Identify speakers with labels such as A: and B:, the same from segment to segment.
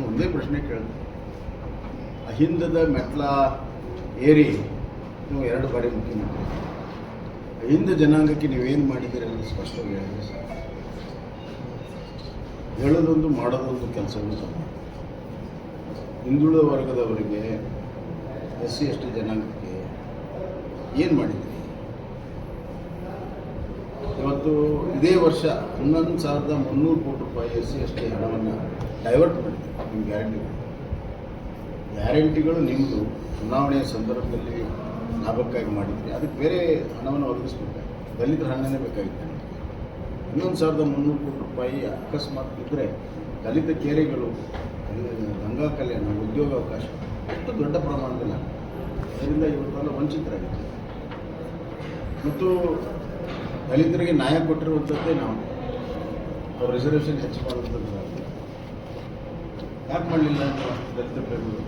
A: ನಾನು ಒಂದೇ ಪ್ರಶ್ನೆ ಕೇಳಿದೆ. ಅಹಿಂದದ ಮೆಟ್ಲ ಏರಿ ನೀವು ಎರಡು ಬಾರಿ ಮುಖ್ಯಮಂತ್ರಿ. ಅಹಿಂದ ಜನಾಂಗಕ್ಕೆ ನೀವೇನು ಮಾಡಿದ್ದೀರಿ ಅನ್ನೋದು ಸ್ಪಷ್ಟವಾಗಿ ಹೇಳಿದ್ರೆ ಸರ್ ಹೇಳೋದೊಂದು ಮಾಡೋದೊಂದು ಕೆಲಸವೂ ಸಹ ಹಿಂದುಳಿದ ವರ್ಗದವರಿಗೆ ಎಸ್ ಸಿ ಎಸ್ ಟಿ ಜನಾಂಗಕ್ಕೆ ಏನು ಮಾಡಿದ್ದೀರಿ? ಇವತ್ತು ಇದೇ ವರ್ಷ ಹನ್ನೊಂದು ಸಾವಿರದ ಮುನ್ನೂರು ಕೋಟಿ ರೂಪಾಯಿ ಎಸ್ ಸಿ ಎಸ್ ಟಿ ಹಣವನ್ನು ಡೈವರ್ಟ್ ಮಾಡ್ತೀವಿ ನಿಮ್ಮ ಗ್ಯಾರಂಟಿಗಳು ಗ್ಯಾರಂಟಿಗಳು ನಿಮ್ಮದು ಚುನಾವಣೆಯ ಸಂದರ್ಭದಲ್ಲಿ ಲಾಭಕ್ಕಾಗಿ ಮಾಡಿದ್ರಿ ಅದಕ್ಕೆ ಬೇರೆ ಹಣವನ್ನು ಒದಗಿಸ್ಬೇಕಾಗಿತ್ತು ದಲಿತರ ಹಣನೇ ಬೇಕಾಗಿತ್ತು ಹನ್ನೊಂದು ಸಾವಿರದ ಮುನ್ನೂರು ಕೋಟಿ ರೂಪಾಯಿ ಅಕಸ್ಮಾತ್ ಇದ್ದರೆ ದಲಿತ ಕೇರಿಗಳು ಗಂಗಾ ಕಲ್ಯಾಣ, ಉದ್ಯೋಗಾವಕಾಶ, ಎಷ್ಟು ದೊಡ್ಡ ಪ್ರಮಾಣದಲ್ಲಿ. ಅದರಿಂದ ಇವತ್ತೆಲ್ಲ ವಂಚಿತರಾಗಿತ್ತು ಮತ್ತು ದಲಿತರಿಗೆ ನ್ಯಾಯ ಕೊಟ್ಟಿರುವಂಥದ್ದೇ ನಾವು. ಅವ್ರ ರಿಸರ್ವೇಷನ್ ಹೆಚ್ಚು ಮಾಡುವಂಥದ್ದು ಯಾಕೆ ಮಾಡಲಿಲ್ಲ ದಲಿತ ಪ್ರೇಮಿಗಳು?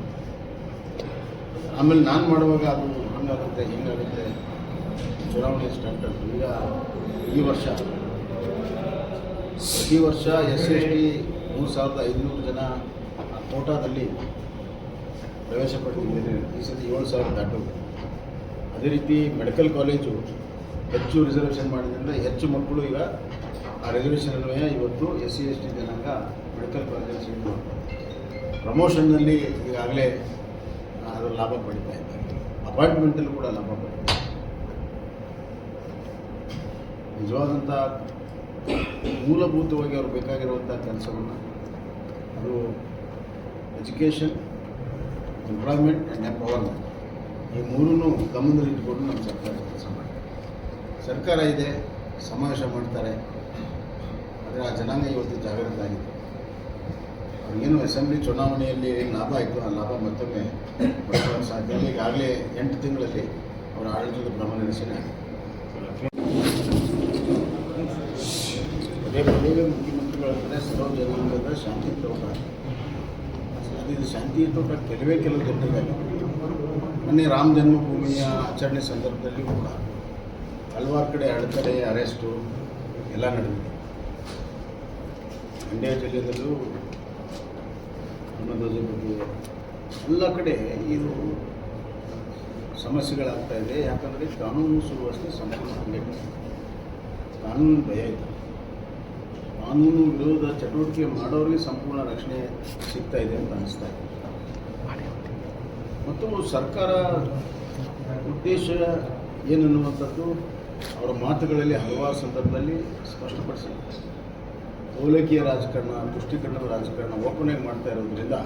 A: ಆಮೇಲೆ ನಾನು ಮಾಡುವಾಗ ಅದು ಹಂಗಾಗುತ್ತೆ, ಹಿಂಗಾಗುತ್ತೆ. ಚುನಾವಣೆ ಸ್ಟಾರ್ಟ್ ಆಗ್ತದೆ ಈಗ ಈ ವರ್ಷ ಪ್ರತಿ ವರ್ಷ ಎಸ್ ಎಸ್ ಟಿ ಮೂರು ಸಾವಿರದ ಐದುನೂರು ಜನ ಕೋಟಾದಲ್ಲಿ ಪ್ರವೇಶ ಪಡೆದಿದ್ದೇನೆ ಈ ಸತಿ ಏಳು ಸಾವಿರ ದಾಟು ಅದೇ ರೀತಿ ಮೆಡಿಕಲ್ ಕಾಲೇಜು ಹೆಚ್ಚು ರಿಸರ್ವೇಷನ್ ಮಾಡಿದ್ರಿಂದ ಹೆಚ್ಚು ಮಕ್ಕಳು ಈಗ ಆ ರಿಸರ್ವೇಷನ್ ಅನ್ವಯ ಇವತ್ತು ಎಸ್ ಸಿ ಎಸ್ ಟಿ ಜನಾಂಗ ಮೆಡಿಕಲ್ ಕಾಲೇಜಲ್ಲಿ ಮಾಡ್ತಾರೆ ಪ್ರಮೋಷನ್ನಲ್ಲಿ ಈಗಾಗಲೇ ಅದರ ಲಾಭ ಪಡಿತಾ ಇದ್ದಾರೆ ಅಪಾಯಿಂಟ್ಮೆಂಟಲ್ಲಿ ಕೂಡ ಲಾಭ ಪಡಿತಾ ನಿಜವಾದಂಥ ಮೂಲಭೂತವಾಗಿ ಅವ್ರು ಬೇಕಾಗಿರುವಂಥ ಕೆಲಸವನ್ನು ಅದು ಎಜುಕೇಷನ್ ಎಂಪ್ಲಾಯ್ಮೆಂಟ್ ಆ್ಯಂಡ್ ಎಂಪವರ್ಮೆಂಟ್ ಈ ಮೂರನ್ನು ಗಮನದಲ್ಲಿಟ್ಟುಕೊಂಡು ನಮ್ಮ ಸರ್ಕಾರ ಸರ್ಕಾರ ಇದೆ, ಸಮಾವೇಶ ಮಾಡ್ತಾರೆ. ಆದರೆ ಆ ಜನಾಂಗ ಇವತ್ತು ಜಾಗೃತ ಆಗಿದೆ. ಅವ್ರಿಗೇನು ಅಸೆಂಬ್ಲಿ ಚುನಾವಣೆಯಲ್ಲಿ ಏನು ಲಾಭ ಆಯಿತು, ಆ ಲಾಭ ಮತ್ತೊಮ್ಮೆ ಸಾಧ್ಯ. ಈಗಾಗಲೇ ಎಂಟು ತಿಂಗಳಲ್ಲಿ ಅವರ ಆಡಳಿತದ ಭ್ರಮ ನಡೆಸಿದೆ ಅದೇ ಜನಾಂಗದ ಶಾಂತಿ ತೋಟ. ಇದು ಶಾಂತಿ ತೋಟ ಕೆಲವೇ ಕೆಲವು ಜನರಿಗಾಗಿ ಮೊನ್ನೆ ರಾಮ ಜನ್ಮಭೂಮಿಯ ಆಚರಣೆ ಸಂದರ್ಭದಲ್ಲಿ ಕೂಡ ಹಲವಾರು ಕಡೆ ಅಡೆತಡೆ, ಅರೆಸ್ಟು ಎಲ್ಲ ನಡೆದಿದೆ. ಮಂಡ್ಯ ಜಿಲ್ಲೆಯಲ್ಲೂ ಹನ್ನೊಂದು ಬಗ್ಗೆ ಎಲ್ಲ ಕಡೆ ಇದು ಸಮಸ್ಯೆಗಳಾಗ್ತಾ ಇದೆ. ಯಾಕಂದರೆ ಕಾನೂನು ಸುವ್ಯವಸ್ಥೆ ಸಂಪೂರ್ಣ ಹಂಗೆ ಕಾನೂನು ಭಯ ಇದೆ ಕಾನೂನು ವಿರೋಧ ಚಟುವಟಿಕೆ ಮಾಡೋರಿಗೆ ಸಂಪೂರ್ಣ ರಕ್ಷಣೆ ಸಿಗ್ತಾ ಇದೆ ಅಂತ ಅನಿಸ್ತಾ ಇದೆ. ಮತ್ತು ಸರ್ಕಾರ ಉದ್ದೇಶ ಏನನ್ನುವಂಥದ್ದು? ಅವರ ಮಾತುಗಳಲ್ಲಿ ಹಲವಾರು ಸಂದರ್ಭದಲ್ಲಿ ಸ್ಪಷ್ಟಪಡಿಸಿದ್ದಾರೆ ಔಲಕೀಯ ರಾಜಕಾರಣ, ತುಷ್ಟೀಕರಣದ ರಾಜಕಾರಣ ಓಪನಾಗಿ ಮಾಡ್ತಾ ಇರೋದ್ರಿಂದ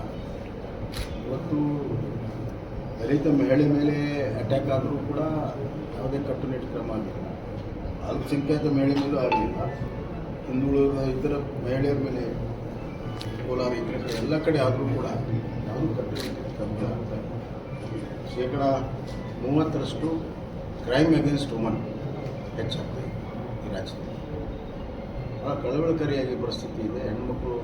A: ಇವತ್ತು ದಲಿತ ಮಹಿಳೆ ಮೇಲೆ ಅಟ್ಯಾಕ್ ಆದರೂ ಕೂಡ ಯಾವುದೇ ಕಟ್ಟುನಿಟ್ಟು ಕ್ರಮ ಆಗಿಲ್ಲ. ಅಲ್ಪಸಂಖ್ಯಾತ ಮಹಿಳೆ ಮೇಲೂ ಆಗಲಿಲ್ಲ ಹಿಂದುಳಿದ ಇತರ ಮಹಿಳೆಯರ ಮೇಲೆ ಕೋಲಾರ ಈ ಎಲ್ಲ ಕಡೆ ಆದರೂ ಕೂಡ ಯಾವುದೂ ಕಟ್ಟುನಿಟ್ಟಿನ ಕ್ರಮ ಶೇಕಡ ಮೂವತ್ತರಷ್ಟು ಕ್ರೈಮ್ ಅಗೇನ್ಸ್ಟ್ ವುಮನ್ ಹೆಚ್ಚಾಗ್ತಾ ಇದೆ ಈ ರಾಜ್ಯದಲ್ಲಿ ಭಾಳ ಕಳವಳಕಾರಿಯಾಗಿ ಪರಿಸ್ಥಿತಿ ಇದೆ. ಹೆಣ್ಮಕ್ಳು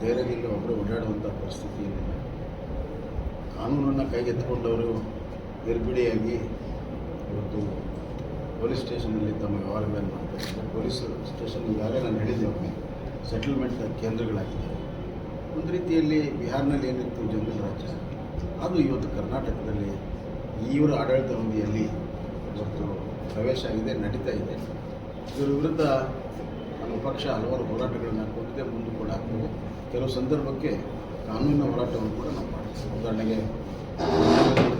A: ಧೈರ್ಯದಿಂದ ಒಬ್ಬರು ಓಡಾಡುವಂಥ ಪರಿಸ್ಥಿತಿ ಇದೆ ಕಾನೂನನ್ನು ಕೈಗೆತ್ತಿಕೊಂಡವರು ನಿರ್ಬಿಡಿಯಾಗಿ ಇವತ್ತು ಪೊಲೀಸ್ ಸ್ಟೇಷನಲ್ಲಿ ತಮ್ಮ ವ್ಯವಹಾರಗಳನ್ನು ಮಾಡ್ತಾರೆ ಪೊಲೀಸ್ ಸ್ಟೇಷನ್ ಈಗಾಗಲೇ ನಾನು ಹೇಳಿದ್ದೆ ಒಮ್ಮೆ ಸೆಟಲ್ಮೆಂಟ್ ಕೇಂದ್ರಗಳಾಗಿದ್ದಾರೆ. ಒಂದು ರೀತಿಯಲ್ಲಿ ಬಿಹಾರ್ನಲ್ಲಿ ಏನಿತ್ತು? ಜನರಲ್ ರಾಜ್ಯ ಅದು ಇವತ್ತು ಕರ್ನಾಟಕದಲ್ಲಿ ಈವ್ರ ಆಡಳಿತ ಅವಧಿಯಲ್ಲಿ ಇವತ್ತು ಪ್ರವೇಶ ಆಗಿದೆ ನಡೀತಾ ಇದೆ. ಇವರ ವಿರುದ್ಧ ನಮ್ಮ ಪಕ್ಷ ಹಲವಾರು ಹೋರಾಟಗಳನ್ನು ಹಾಕೊಂಡಿದೆ ಮುಂದೆ ಕೂಡ ಹಾಕ್ತೇವೆ ಕೆಲವು ಸಂದರ್ಭಕ್ಕೆ ಕಾನೂನಿನ ಹೋರಾಟವನ್ನು ಕೂಡ ನಾವು ಮಾಡ್ತೀವಿ ಉದಾಹರಣೆಗೆ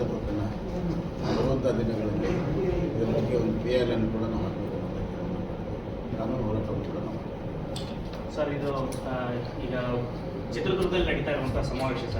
A: ಪ್ರಕರಣ ಬರುವಂಥ ದಿನಗಳಲ್ಲಿ ಇದರ ಬಗ್ಗೆ ಒಂದು ಪಿ ಎಲ್ ಅನ್ನು ಕೂಡ ನಾವು ಹಾಕಬೇಕು ಕಾನೂನು ಹೋರಾಟವನ್ನು ಕೂಡ ನಾವು
B: ಸರ್, ಇದು ಈಗ ಚಿತ್ರದುರ್ಗದಲ್ಲಿ ನಡೀತಾ ಇರುವಂಥ ಸಮಾವೇಶ